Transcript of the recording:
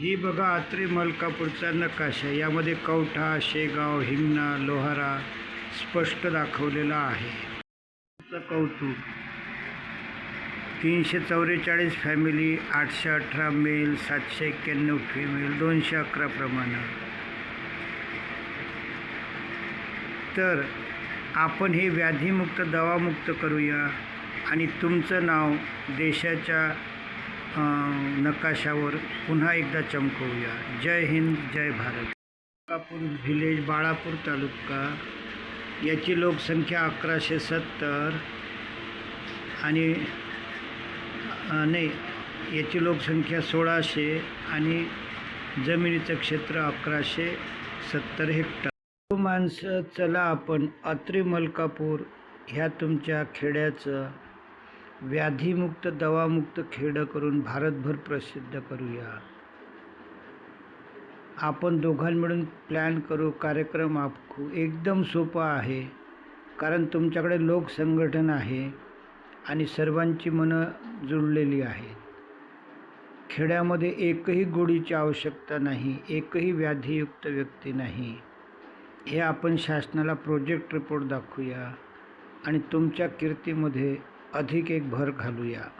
ही बघा अत्रे मलकापूरचा नकाशा यामध्ये कवठा शेगाव हिंगणा लोहारा स्पष्ट दाखवलेला आहे. कौतुक. तीनशे चौवेचाळीस फॅमिली आठशे अठरा मेल सातशे एक्क्याण्णव फिमेल दोनशे अकरा प्रमाणं. तर आपण हे व्याधीमुक्त दवामुक्त करूया आणि तुमचं नाव देशाच्या नकाशावर पुन्हा एकदा चमकवूया. जय हिंद जय भारत. बाळापूर व्हिलेज बाळापूर तालुका. याची लोकसंख्या अकराशे सत्तर आणि नाही याची लोकसंख्या सोळाशे आणि जमिनीचं क्षेत्र अकराशे सत्तर हेक्टर. हो माणसं चला आपण अत्री मलकापूर ह्या तुमच्या खेड्याचं व्याधीमुक्त दवामुक्त खेडं करून भारतभर प्रसिद्ध करूया. आपण दोघां मिळून प्लॅन करू कार्यक्रम आखू. एकदम सोपं आहे कारण तुमच्याकडे लोकसंघटन आहे आणि सर्वांची मनं जुळलेली आहेत. खेड्यामध्ये एकही गोळीची आवश्यकता नाही एकही व्याधीयुक्त व्यक्ती नाही. हे आपण शासनाला प्रोजेक्ट रिपोर्ट दाखवूया आणि तुमच्या कीर्तीमध्ये अधिक एक भर घालूया.